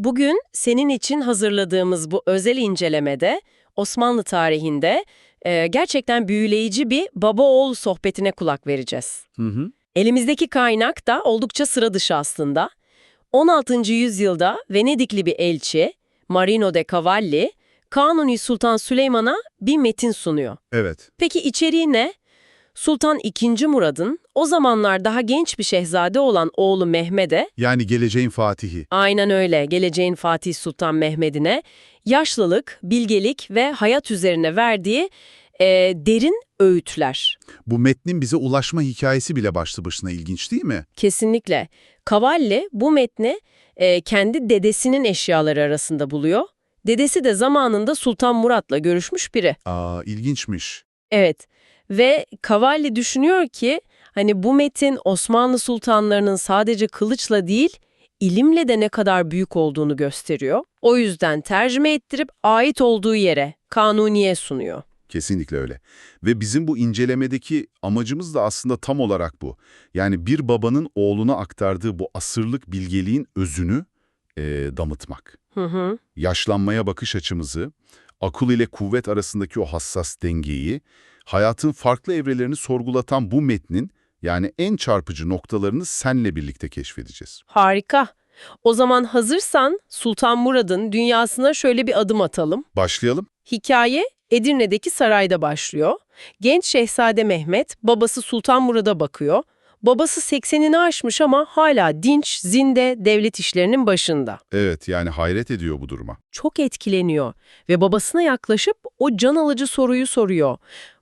Bugün senin için hazırladığımız bu özel incelemede Osmanlı tarihinde e, gerçekten büyüleyici bir baba-oğul sohbetine kulak vereceğiz. Hı hı. Elimizdeki kaynak da oldukça sıra dışı aslında. 16. yüzyılda Venedikli bir elçi, Marino de Cavalli, Kanuni Sultan Süleyman'a bir metin sunuyor. Evet. Peki içeriği ne? Sultan II. Murad'ın o zamanlar daha genç bir şehzade olan oğlu Mehmet'e, Yani geleceğin Fatihi. aynen öyle geleceğin Fatih Sultan Mehmet'ine yaşlılık, bilgelik ve hayat üzerine verdiği e, derin öğütler. Bu metnin bize ulaşma hikayesi bile başlı başına ilginç değil mi? Kesinlikle. Cavalli bu metni e, kendi dedesinin eşyaları arasında buluyor. Dedesi de zamanında Sultan Murat'la görüşmüş biri. Aa, ilginçmiş. Evet ve Cavalli düşünüyor ki hani bu metin Osmanlı sultanlarının sadece kılıçla değil ilimle de ne kadar büyük olduğunu gösteriyor. O yüzden tercüme ettirip ait olduğu yere, kanuniye sunuyor. Kesinlikle öyle. Ve bizim bu incelemedeki amacımız da aslında tam olarak bu. Yani bir babanın oğluna aktardığı bu asırlık bilgeliğin özünü eee, damıtmak. Hı hı. Yaşlanmaya bakış açımızı, akıl ile kuvvet arasındaki o hassas dengeyi, hayatın farklı evrelerini sorgulatan bu metnin yani en çarpıcı noktalarını senle birlikte keşfedeceğiz. Harika. O zaman hazırsan Sultan Murad'ın dünyasına şöyle bir adım atalım. Başlayalım. Hikaye Edirne'deki sarayda başlıyor. Genç Şehzade Mehmet babası Sultan Murad'a bakıyor. Babası 80'ini aşmış ama hala dinç, zinde, devlet işlerinin başında. Evet yani hayret ediyor bu duruma. Çok etkileniyor ve babasına yaklaşıp o can alıcı soruyu soruyor.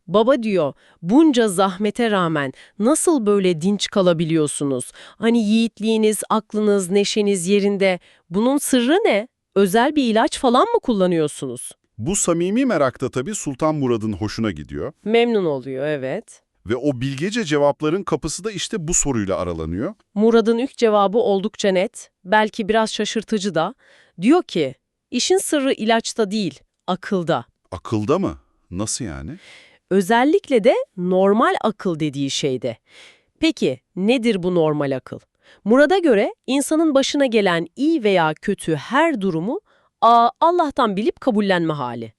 Baba diyor, bunca zahmete rağmen nasıl böyle dinç kalabiliyorsunuz? Hani yiğitliğiniz, aklınız, neşeniz yerinde. Bunun sırrı ne? Özel bir ilaç falan mı kullanıyorsunuz? Bu samimi merak da tabii Sultan Murad'ın hoşuna gidiyor. Memnun oluyor, evet. Ve o bilgece cevapların kapısı da işte bu soruyla aralanıyor. Murad'ın ilk cevabı oldukça net, belki biraz şaşırtıcı da. Diyor ki, işin sırrı ilaçta değil, akılda. Akılda mı? Nasıl yani? Özellikle de normal akıl dediği şeyde. Peki nedir bu normal akıl? Murad'a göre insanın başına gelen iyi veya kötü her durumu Allah'tan bilip kabullenme hali.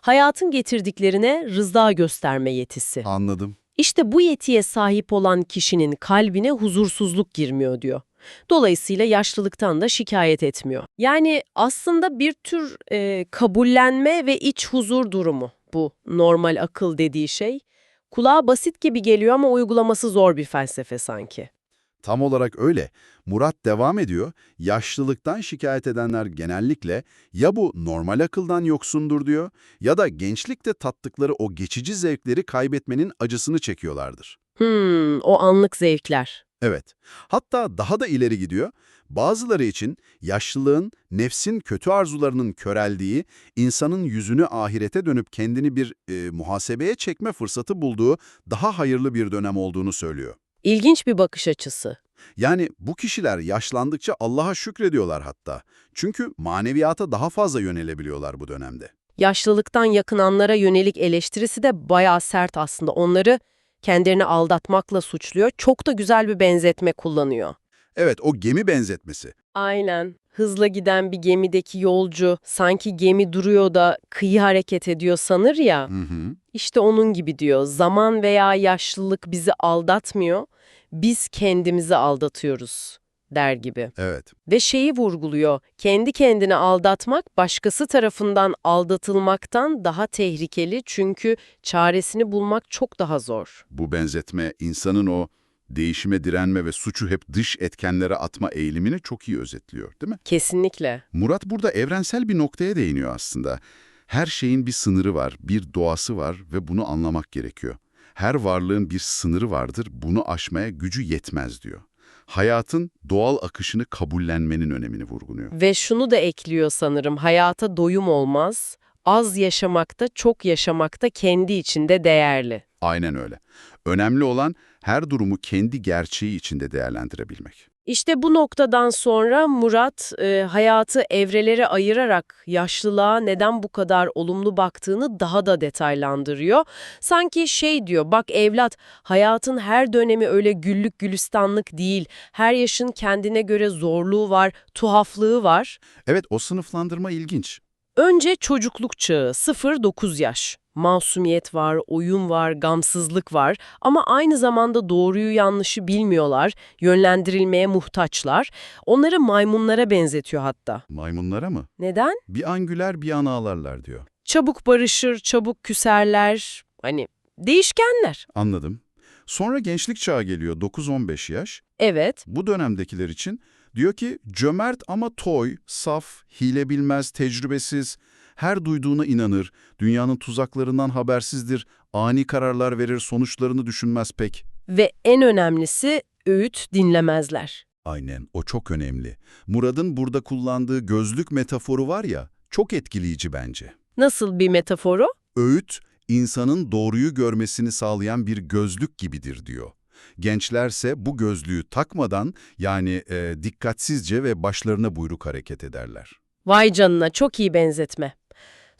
Hayatın getirdiklerine rıza gösterme yetisi. Anladım. İşte bu yetiye sahip olan kişinin kalbine huzursuzluk girmiyor diyor. Dolayısıyla yaşlılıktan da şikayet etmiyor. Yani aslında bir tür e, kabullenme ve iç huzur durumu bu normal akıl dediği şey. Kulağa basit gibi geliyor ama uygulaması zor bir felsefe sanki. Tam olarak öyle. Murat devam ediyor. Yaşlılıktan şikayet edenler genellikle ya bu normal akıldan yoksundur diyor ya da gençlikte tattıkları o geçici zevkleri kaybetmenin acısını çekiyorlardır. Hmm, o anlık zevkler. Evet. Hatta daha da ileri gidiyor. Bazıları için yaşlılığın, nefsin kötü arzularının köreldiği, insanın yüzünü ahirete dönüp kendini bir e, muhasebeye çekme fırsatı bulduğu daha hayırlı bir dönem olduğunu söylüyor. İlginç bir bakış açısı. Yani bu kişiler yaşlandıkça Allah'a şükrediyorlar hatta. Çünkü maneviyata daha fazla yönelebiliyorlar bu dönemde. Yaşlılıktan yakınanlara yönelik eleştirisi de bayağı sert aslında. Onları kendilerini aldatmakla suçluyor. Çok da güzel bir benzetme kullanıyor. Evet o gemi benzetmesi. Aynen. Hızla giden bir gemideki yolcu sanki gemi duruyor da kıyı hareket ediyor sanır ya. Hı hı. İşte onun gibi diyor. Zaman veya yaşlılık bizi aldatmıyor. Biz kendimizi aldatıyoruz der gibi. Evet. Ve şeyi vurguluyor. Kendi kendini aldatmak başkası tarafından aldatılmaktan daha tehlikeli çünkü çaresini bulmak çok daha zor. Bu benzetme insanın o değişime direnme ve suçu hep dış etkenlere atma eğilimini çok iyi özetliyor değil mi? Kesinlikle. Murat burada evrensel bir noktaya değiniyor aslında. Her şeyin bir sınırı var, bir doğası var ve bunu anlamak gerekiyor. Her varlığın bir sınırı vardır, bunu aşmaya gücü yetmez diyor. Hayatın doğal akışını kabullenmenin önemini vurguluyor. Ve şunu da ekliyor sanırım. Hayata doyum olmaz. Az yaşamakta, çok yaşamakta kendi içinde değerli. Aynen öyle. Önemli olan her durumu kendi gerçeği içinde değerlendirebilmek. İşte bu noktadan sonra Murat e, hayatı evrelere ayırarak yaşlılığa neden bu kadar olumlu baktığını daha da detaylandırıyor. Sanki şey diyor, bak evlat, hayatın her dönemi öyle güllük gülistanlık değil. Her yaşın kendine göre zorluğu var, tuhaflığı var. Evet, o sınıflandırma ilginç. Önce çocukluk çağı 0-9 yaş. Masumiyet var, oyun var, gamsızlık var ama aynı zamanda doğruyu yanlışı bilmiyorlar, yönlendirilmeye muhtaçlar. Onları maymunlara benzetiyor hatta. Maymunlara mı? Neden? Bir an güler bir an ağlarlar diyor. Çabuk barışır, çabuk küserler. Hani değişkenler. Anladım. Sonra gençlik çağı geliyor 9-15 yaş. Evet, Bu dönemdekiler için diyor ki cömert ama toy, saf, hile bilmez, tecrübesiz, her duyduğuna inanır, dünyanın tuzaklarından habersizdir, ani kararlar verir, sonuçlarını düşünmez pek. ve en önemlisi öğüt dinlemezler. Aynen, o çok önemli. Murad'ın burada kullandığı gözlük metaforu var ya, çok etkileyici bence. Nasıl bir metaforu? Öğüt, insanın doğruyu görmesini sağlayan bir gözlük gibidir diyor. Gençlerse bu gözlüğü takmadan yani e, dikkatsizce ve başlarına buyruk hareket ederler. Vay canına çok iyi benzetme.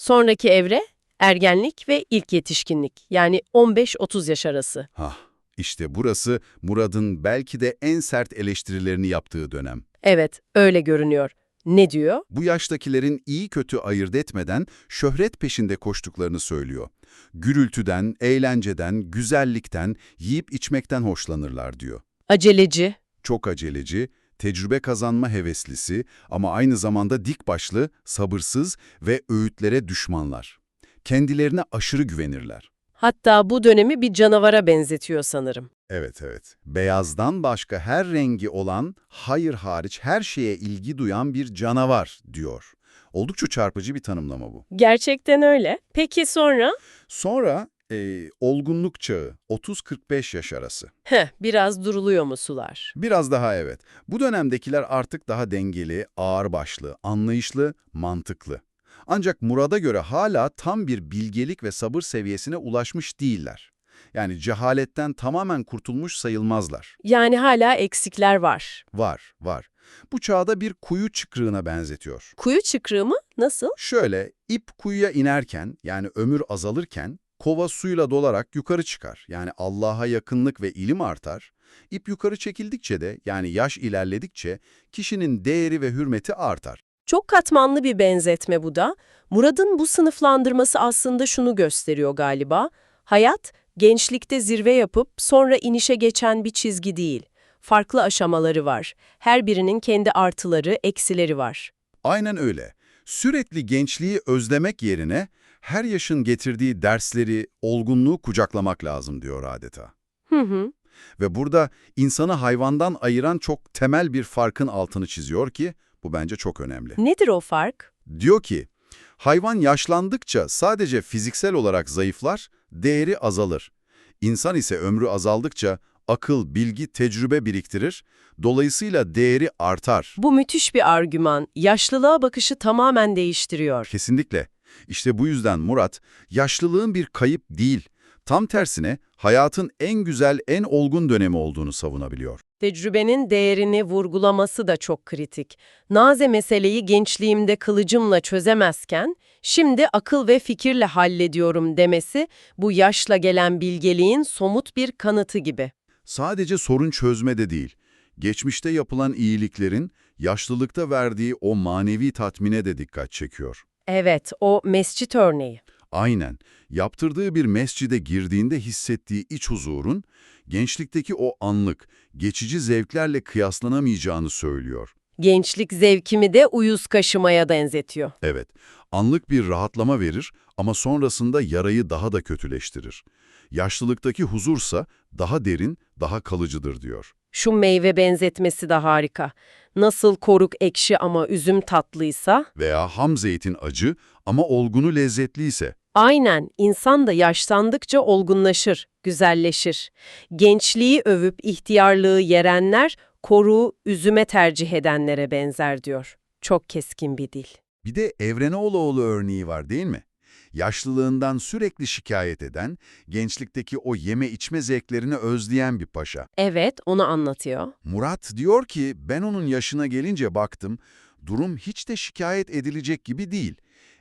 Sonraki evre ergenlik ve ilk yetişkinlik yani 15-30 yaş arası. Hah, işte burası Murad'ın belki de en sert eleştirilerini yaptığı dönem. Evet, öyle görünüyor. Ne diyor? Bu yaştakilerin iyi kötü ayırt etmeden şöhret peşinde koştuklarını söylüyor. Gürültüden, eğlenceden, güzellikten, yiyip içmekten hoşlanırlar diyor. Aceleci. Çok aceleci, tecrübe kazanma heveslisi ama aynı zamanda dik başlı, sabırsız ve öğütlere düşmanlar. Kendilerine aşırı güvenirler. Hatta bu dönemi bir canavara benzetiyor sanırım. Evet evet. Beyazdan başka her rengi olan, hayır hariç her şeye ilgi duyan bir canavar diyor. Oldukça çarpıcı bir tanımlama bu. Gerçekten öyle. Peki sonra? Sonra e, olgunluk çağı 30-45 yaş arası. Heh, biraz duruluyor mu sular? Biraz daha evet. Bu dönemdekiler artık daha dengeli, ağırbaşlı, anlayışlı, mantıklı. Ancak Murad'a göre hala tam bir bilgelik ve sabır seviyesine ulaşmış değiller. Yani cehaletten tamamen kurtulmuş sayılmazlar. Yani hala eksikler var. Var, var. Bu çağda bir kuyu çıkrığına benzetiyor. Kuyu çıkrığı mı? Nasıl? Şöyle, ip kuyuya inerken, yani ömür azalırken, kova suyla dolarak yukarı çıkar. Yani Allah'a yakınlık ve ilim artar. İp yukarı çekildikçe de, yani yaş ilerledikçe, kişinin değeri ve hürmeti artar. Çok katmanlı bir benzetme bu da. Murad'ın bu sınıflandırması aslında şunu gösteriyor galiba. Hayat, gençlikte zirve yapıp sonra inişe geçen bir çizgi değil. Farklı aşamaları var. Her birinin kendi artıları, eksileri var. Aynen öyle. Sürekli gençliği özlemek yerine, her yaşın getirdiği dersleri, olgunluğu kucaklamak lazım diyor adeta. Hı hı. Ve burada insanı hayvandan ayıran çok temel bir farkın altını çiziyor ki, bu bence çok önemli. Nedir o fark? Diyor ki, hayvan yaşlandıkça sadece fiziksel olarak zayıflar, değeri azalır. İnsan ise ömrü azaldıkça akıl, bilgi, tecrübe biriktirir, dolayısıyla değeri artar. Bu müthiş bir argüman. Yaşlılığa bakışı tamamen değiştiriyor. Kesinlikle. İşte bu yüzden Murat, yaşlılığın bir kayıp değil, tam tersine hayatın en güzel, en olgun dönemi olduğunu savunabiliyor. Tecrübenin değerini vurgulaması da çok kritik. Naze meseleyi gençliğimde kılıcımla çözemezken, şimdi akıl ve fikirle hallediyorum demesi, bu yaşla gelen bilgeliğin somut bir kanıtı gibi. Sadece sorun çözmede değil, geçmişte yapılan iyiliklerin yaşlılıkta verdiği o manevi tatmine de dikkat çekiyor. Evet, o mescit örneği. Aynen, yaptırdığı bir mescide girdiğinde hissettiği iç huzurun, gençlikteki o anlık, geçici zevklerle kıyaslanamayacağını söylüyor. Gençlik zevkimi de uyuz kaşımaya benzetiyor. Evet, anlık bir rahatlama verir ama sonrasında yarayı daha da kötüleştirir. Yaşlılıktaki huzursa daha derin, daha kalıcıdır diyor. Şu meyve benzetmesi de harika. Nasıl koruk ekşi ama üzüm tatlıysa, Veya ham zeytin acı ama olgunu lezzetliyse. Aynen, insan da yaşlandıkça olgunlaşır, güzelleşir. Gençliği övüp ihtiyarlığı yerenler, koruğu üzüme tercih edenlere benzer diyor. Çok keskin bir dil. Bir de Evreneoğlu örneği var değil mi? Yaşlılığından sürekli şikayet eden, gençlikteki o yeme içme zevklerini özleyen bir paşa. Evet, onu anlatıyor. Murat diyor ki ben onun yaşına gelince baktım, durum hiç de şikayet edilecek gibi değil.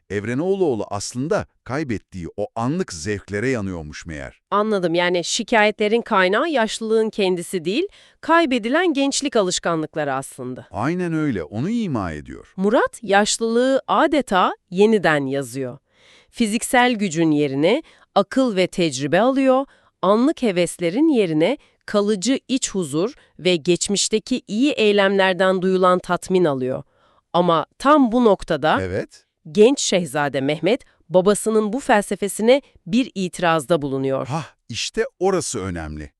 Evrenoğluoğlu aslında kaybettiği o anlık zevklere yanıyormuş meğer. Anladım. Yani şikayetlerin kaynağı yaşlılığın kendisi değil, kaybedilen gençlik alışkanlıkları aslında. Aynen öyle, onu ima ediyor. Murat, yaşlılığı adeta yeniden yazıyor. Fiziksel gücün yerine akıl ve tecrübe alıyor, anlık heveslerin yerine kalıcı iç huzur ve geçmişteki iyi eylemlerden duyulan tatmin alıyor. Ama tam bu noktada Evet, genç şehzade Mehmet babasının bu felsefesine bir itirazda bulunuyor. hah işte orası önemli.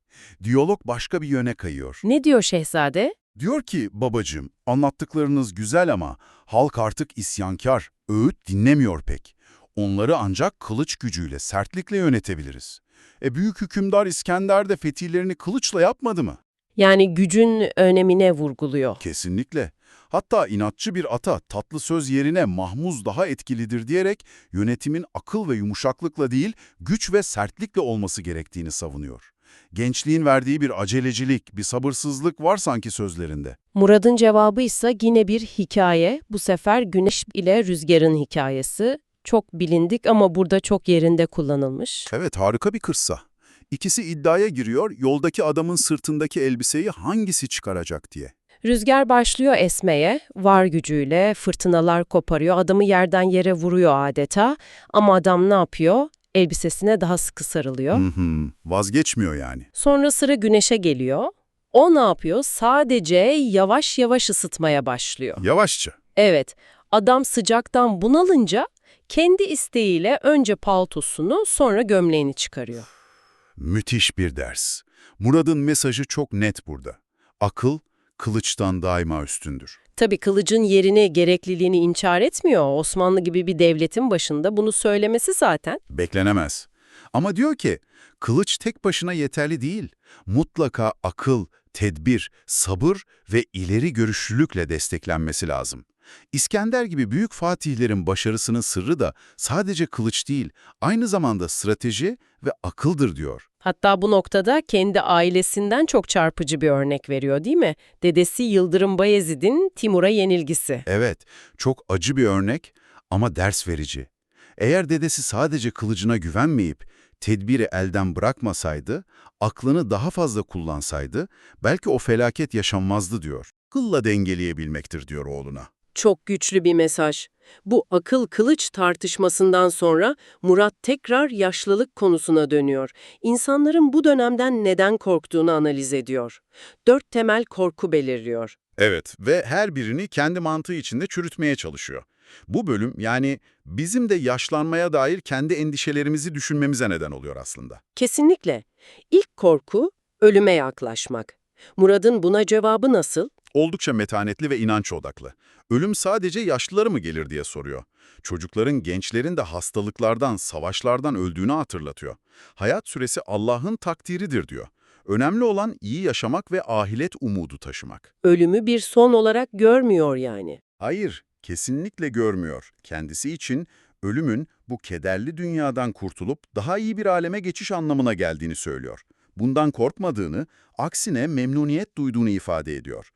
Diyalog başka bir yöne kayıyor. Ne diyor şehzade? Diyor ki babacığım anlattıklarınız güzel ama halk artık isyankar, öğüt dinlemiyor pek. Onları ancak kılıç gücüyle, sertlikle yönetebiliriz. E büyük hükümdar İskender de fetihlerini kılıçla yapmadı mı? Yani gücün önemine vurguluyor. Kesinlikle. Hatta inatçı bir ata tatlı söz yerine mahmuz daha etkilidir diyerek yönetimin akıl ve yumuşaklıkla değil güç ve sertlikle olması gerektiğini savunuyor. Gençliğin verdiği bir acelecilik, bir sabırsızlık var sanki sözlerinde. Murad'ın cevabı ise yine bir hikaye. Bu sefer güneş ile rüzgarın hikayesi. Çok bilindik ama burada çok yerinde kullanılmış. Evet harika bir kırsa. İkisi iddiaya giriyor yoldaki adamın sırtındaki elbiseyi hangisi çıkaracak diye. Rüzgar başlıyor esmeye, var gücüyle fırtınalar koparıyor, adamı yerden yere vuruyor adeta. Ama adam ne yapıyor? Elbisesine daha sıkı sarılıyor. Hı hı, vazgeçmiyor yani. Sonra sıra güneşe geliyor. O ne yapıyor? Sadece yavaş yavaş ısıtmaya başlıyor. Yavaşça. Evet, adam sıcaktan bunalınca kendi isteğiyle önce paltosunu sonra gömleğini çıkarıyor. Müthiş bir ders. Murad'ın mesajı çok net burada. Akıl, kılıçtan daima üstündür. Tabii kılıcın yerini, gerekliliğini inkar etmiyor. Osmanlı gibi bir devletin başında bunu söylemesi zaten. Beklenemez. Ama diyor ki, kılıç tek başına yeterli değil. Mutlaka akıl, tedbir, sabır ve ileri görüşlülükle desteklenmesi lazım. İskender gibi büyük fatihlerin başarısının sırrı da sadece kılıç değil, aynı zamanda strateji ve akıldır diyor. Hatta bu noktada kendi ailesinden çok çarpıcı bir örnek veriyor değil mi? Dedesi Yıldırım Bayezid'in Timur'a yenilgisi. Evet, çok acı bir örnek ama ders verici. Eğer dedesi sadece kılıcına güvenmeyip tedbiri elden bırakmasaydı, aklını daha fazla kullansaydı, belki o felaket yaşanmazdı diyor. Kılla dengeleyebilmektir diyor oğluna. Çok güçlü bir mesaj. Bu akıl kılıç tartışmasından sonra Murat tekrar yaşlılık konusuna dönüyor. İnsanların bu dönemden neden korktuğunu analiz ediyor. Dört temel korku belirliyor. Evet ve her birini kendi mantığı içinde çürütmeye çalışıyor. Bu bölüm yani bizim de yaşlanmaya dair kendi endişelerimizi düşünmemize neden oluyor aslında. Kesinlikle. İlk korku ölüme yaklaşmak. Murad'ın buna cevabı nasıl? Oldukça metanetli ve inanç odaklı. Ölüm sadece yaşlıları mı gelir diye soruyor. Çocukların, gençlerin de hastalıklardan, savaşlardan öldüğünü hatırlatıyor. Hayat süresi Allah'ın takdiridir diyor. Önemli olan iyi yaşamak ve ahiret umudu taşımak. Ölümü bir son olarak görmüyor yani. Hayır, kesinlikle görmüyor. Kendisi için ölümün bu kederli dünyadan kurtulup daha iyi bir aleme geçiş anlamına geldiğini söylüyor. Bundan korkmadığını, aksine memnuniyet duyduğunu ifade ediyor.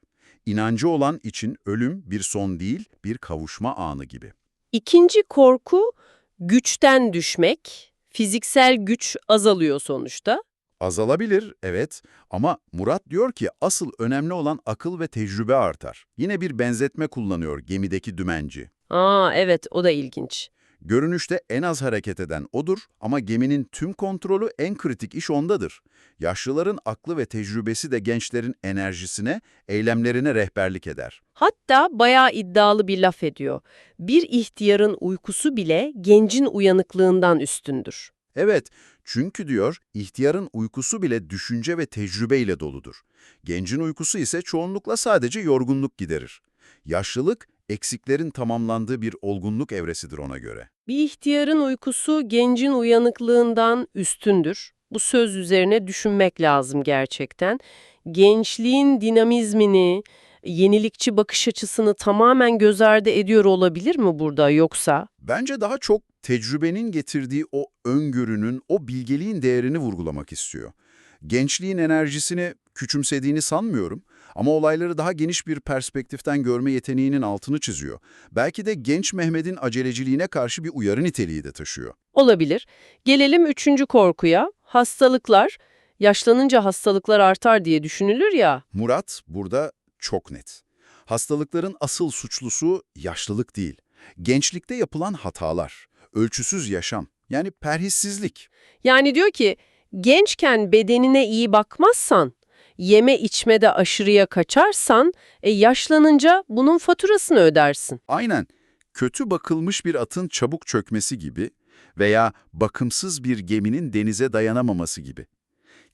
İnancı olan için ölüm bir son değil, bir kavuşma anı gibi. İkinci korku güçten düşmek. Fiziksel güç azalıyor sonuçta. Azalabilir, evet ama Murat diyor ki asıl önemli olan akıl ve tecrübe artar. Yine bir benzetme kullanıyor gemideki dümenci. Aa evet o da ilginç. Görünüşte en az hareket eden odur ama geminin tüm kontrolü en kritik iş ondadır. Yaşlıların aklı ve tecrübesi de gençlerin enerjisine, eylemlerine rehberlik eder. Hatta bayağı iddialı bir laf ediyor. Bir ihtiyarın uykusu bile gencin uyanıklığından üstündür. Evet, çünkü diyor, ihtiyarın uykusu bile düşünce ve tecrübeyle doludur. Gencin uykusu ise çoğunlukla sadece yorgunluk giderir. Yaşlılık, eksiklerin tamamlandığı bir olgunluk evresidir ona göre. Bir ihtiyarın uykusu gencin uyanıklığından üstündür. Bu söz üzerine düşünmek lazım gerçekten. Gençliğin dinamizmini, yenilikçi bakış açısını tamamen göz ardı ediyor olabilir mi burada yoksa? Bence daha çok tecrübenin getirdiği o öngörünün, o bilgeliğin değerini vurgulamak istiyor. Gençliğin enerjisini küçümsediğini sanmıyorum ama olayları daha geniş bir perspektiften görme yeteneğinin altını çiziyor. Belki de genç Mehmet'in aceleciliğine karşı bir uyarı niteliği de taşıyor. Olabilir. Gelelim üçüncü korkuya. Hastalıklar. Yaşlanınca hastalıklar artar diye düşünülür ya. Murat burada çok net. Hastalıkların asıl suçlusu yaşlılık değil. Gençlikte yapılan hatalar, ölçüsüz yaşam, yani perhissizlik. Yani diyor ki gençken bedenine iyi bakmazsan, yeme içmede aşırıya kaçarsan, e, yaşlanınca bunun faturasını ödersin. Aynen kötü bakılmış bir atın çabuk çökmesi gibi veya bakımsız bir geminin denize dayanamaması gibi.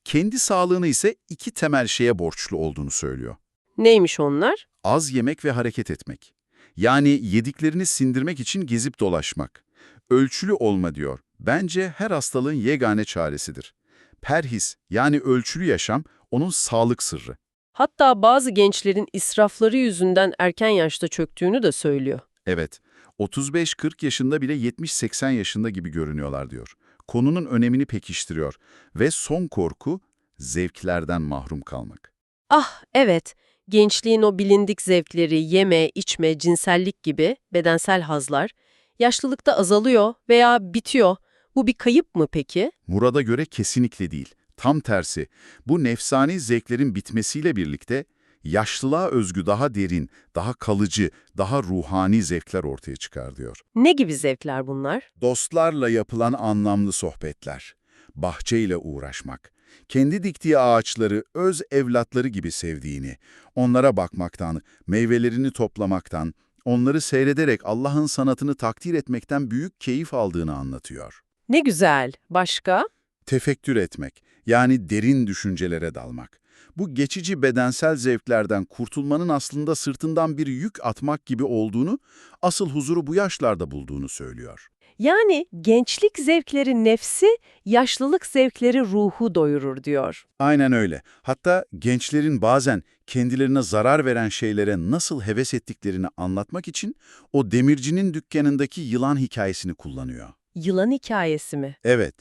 Kendi sağlığını ise iki temel şeye borçlu olduğunu söylüyor. Neymiş onlar? Az yemek ve hareket etmek. Yani yediklerini sindirmek için gezip dolaşmak. Ölçülü olma diyor. Bence her hastalığın yegane çaresidir. Perhis yani ölçülü yaşam onun sağlık sırrı. Hatta bazı gençlerin israfları yüzünden erken yaşta çöktüğünü de söylüyor. Evet, 35-40 yaşında bile 70-80 yaşında gibi görünüyorlar diyor. Konunun önemini pekiştiriyor ve son korku zevklerden mahrum kalmak. Ah evet, gençliğin o bilindik zevkleri yeme, içme, cinsellik gibi bedensel hazlar yaşlılıkta azalıyor veya bitiyor. Bu bir kayıp mı peki? Murad'a göre kesinlikle değil. Tam tersi, bu nefsani zevklerin bitmesiyle birlikte yaşlılığa özgü daha derin, daha kalıcı, daha ruhani zevkler ortaya çıkar diyor. Ne gibi zevkler bunlar? Dostlarla yapılan anlamlı sohbetler, bahçeyle uğraşmak, kendi diktiği ağaçları öz evlatları gibi sevdiğini, onlara bakmaktan, meyvelerini toplamaktan, onları seyrederek Allah'ın sanatını takdir etmekten büyük keyif aldığını anlatıyor. Ne güzel. Başka? Tefekkür etmek, yani derin düşüncelere dalmak. Bu geçici bedensel zevklerden kurtulmanın aslında sırtından bir yük atmak gibi olduğunu, asıl huzuru bu yaşlarda bulduğunu söylüyor. Yani gençlik zevkleri nefsi, yaşlılık zevkleri ruhu doyurur diyor. Aynen öyle. Hatta gençlerin bazen kendilerine zarar veren şeylere nasıl heves ettiklerini anlatmak için o demircinin dükkanındaki yılan hikayesini kullanıyor. Yılan hikayesi mi? Evet,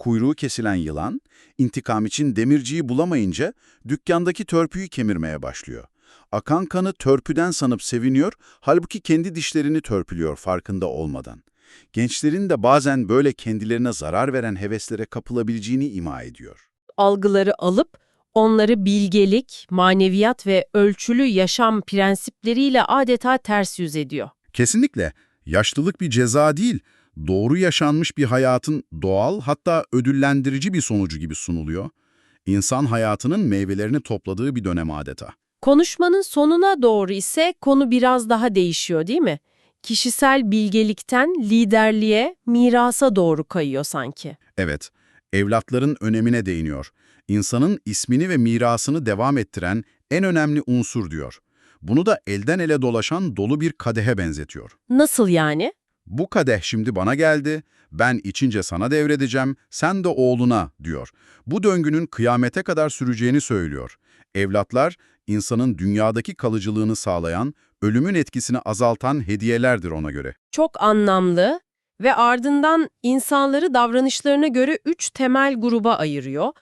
kuyruğu kesilen yılan, intikam için demirciyi bulamayınca dükkandaki törpüyü kemirmeye başlıyor. Akan kanı törpüden sanıp seviniyor, halbuki kendi dişlerini törpülüyor farkında olmadan. Gençlerin de bazen böyle kendilerine zarar veren heveslere kapılabileceğini ima ediyor. Algıları alıp onları bilgelik, maneviyat ve ölçülü yaşam prensipleriyle adeta ters yüz ediyor. Kesinlikle. Yaşlılık bir ceza değil, doğru yaşanmış bir hayatın doğal hatta ödüllendirici bir sonucu gibi sunuluyor. İnsan hayatının meyvelerini topladığı bir dönem adeta. Konuşmanın sonuna doğru ise konu biraz daha değişiyor değil mi? Kişisel bilgelikten liderliğe, mirasa doğru kayıyor sanki. Evet, evlatların önemine değiniyor. İnsanın ismini ve mirasını devam ettiren en önemli unsur diyor. Bunu da elden ele dolaşan dolu bir kadehe benzetiyor. Nasıl yani? Bu kadeh şimdi bana geldi, ben içince sana devredeceğim, sen de oğluna, diyor. Bu döngünün kıyamete kadar süreceğini söylüyor. Evlatlar, insanın dünyadaki kalıcılığını sağlayan, ölümün etkisini azaltan hediyelerdir ona göre. Çok anlamlı ve ardından insanları davranışlarına göre üç temel gruba ayırıyor.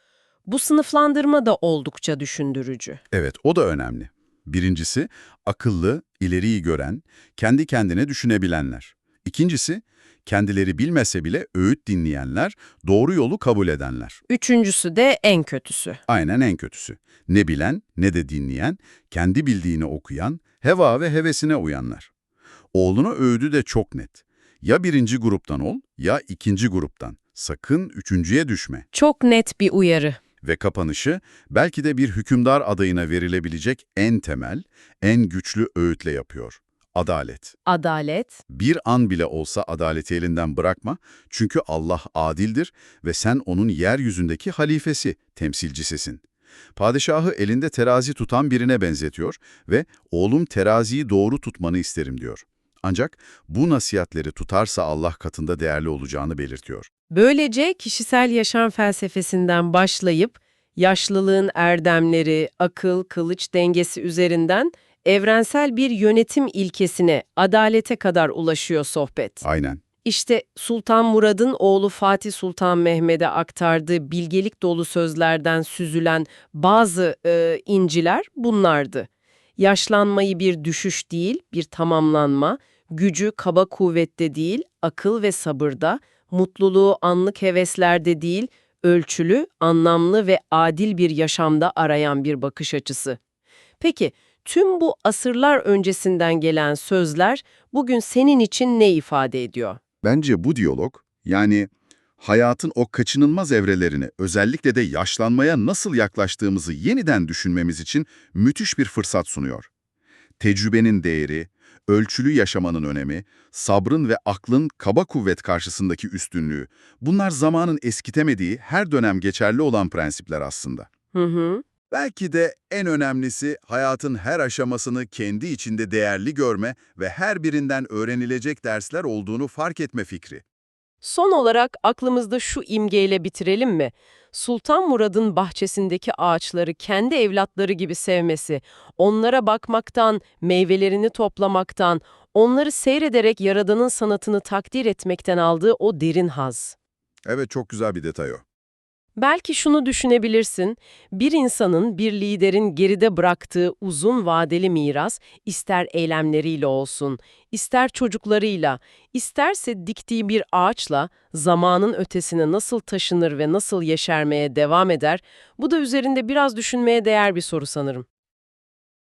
Bu sınıflandırma da oldukça düşündürücü. Evet, o da önemli. Birincisi, akıllı, ileriyi gören, kendi kendine düşünebilenler. İkincisi, kendileri bilmese bile öğüt dinleyenler, doğru yolu kabul edenler. Üçüncüsü de en kötüsü. Aynen en kötüsü. Ne bilen ne de dinleyen, kendi bildiğini okuyan, heva ve hevesine uyanlar. Oğluna öğüdü de çok net. Ya birinci gruptan ol, ya ikinci gruptan. Sakın üçüncüye düşme. Çok net bir uyarı. Ve kapanışı belki de bir hükümdar adayına verilebilecek en temel, en güçlü öğütle yapıyor. Adalet. Adalet. Bir an bile olsa adaleti elinden bırakma çünkü Allah adildir ve sen onun yeryüzündeki halifesi, temsilcisisin. Padişahı elinde terazi tutan birine benzetiyor ve oğlum teraziyi doğru tutmanı isterim diyor. Ancak bu nasihatleri tutarsa Allah katında değerli olacağını belirtiyor. Böylece kişisel yaşam felsefesinden başlayıp yaşlılığın erdemleri, akıl, kılıç dengesi üzerinden evrensel bir yönetim ilkesine, adalete kadar ulaşıyor sohbet. Aynen. İşte Sultan Murad'ın oğlu Fatih Sultan Mehmet'e aktardığı bilgelik dolu sözlerden süzülen bazı e, inciler bunlardı. Yaşlanmayı bir düşüş değil, bir tamamlanma, gücü kaba kuvvette değil, akıl ve sabırda, mutluluğu anlık heveslerde değil, ölçülü, anlamlı ve adil bir yaşamda arayan bir bakış açısı. Peki, tüm bu asırlar öncesinden gelen sözler bugün senin için ne ifade ediyor? Bence bu diyalog, yani hayatın o kaçınılmaz evrelerini, özellikle de yaşlanmaya nasıl yaklaştığımızı yeniden düşünmemiz için müthiş bir fırsat sunuyor. Tecrübenin değeri, ölçülü yaşamanın önemi, sabrın ve aklın kaba kuvvet karşısındaki üstünlüğü, bunlar zamanın eskitemediği, her dönem geçerli olan prensipler aslında. Hı hı. Belki de en önemlisi hayatın her aşamasını kendi içinde değerli görme ve her birinden öğrenilecek dersler olduğunu fark etme fikri. Son olarak aklımızda şu imgeyle bitirelim mi? Sultan Murad'ın bahçesindeki ağaçları kendi evlatları gibi sevmesi, onlara bakmaktan, meyvelerini toplamaktan, onları seyrederek Yaradan'ın sanatını takdir etmekten aldığı o derin haz. Evet çok güzel bir detay o. Belki şunu düşünebilirsin, bir insanın, bir liderin geride bıraktığı uzun vadeli miras, ister eylemleriyle olsun, ister çocuklarıyla, isterse diktiği bir ağaçla zamanın ötesine nasıl taşınır ve nasıl yeşermeye devam eder, bu da üzerinde biraz düşünmeye değer bir soru sanırım.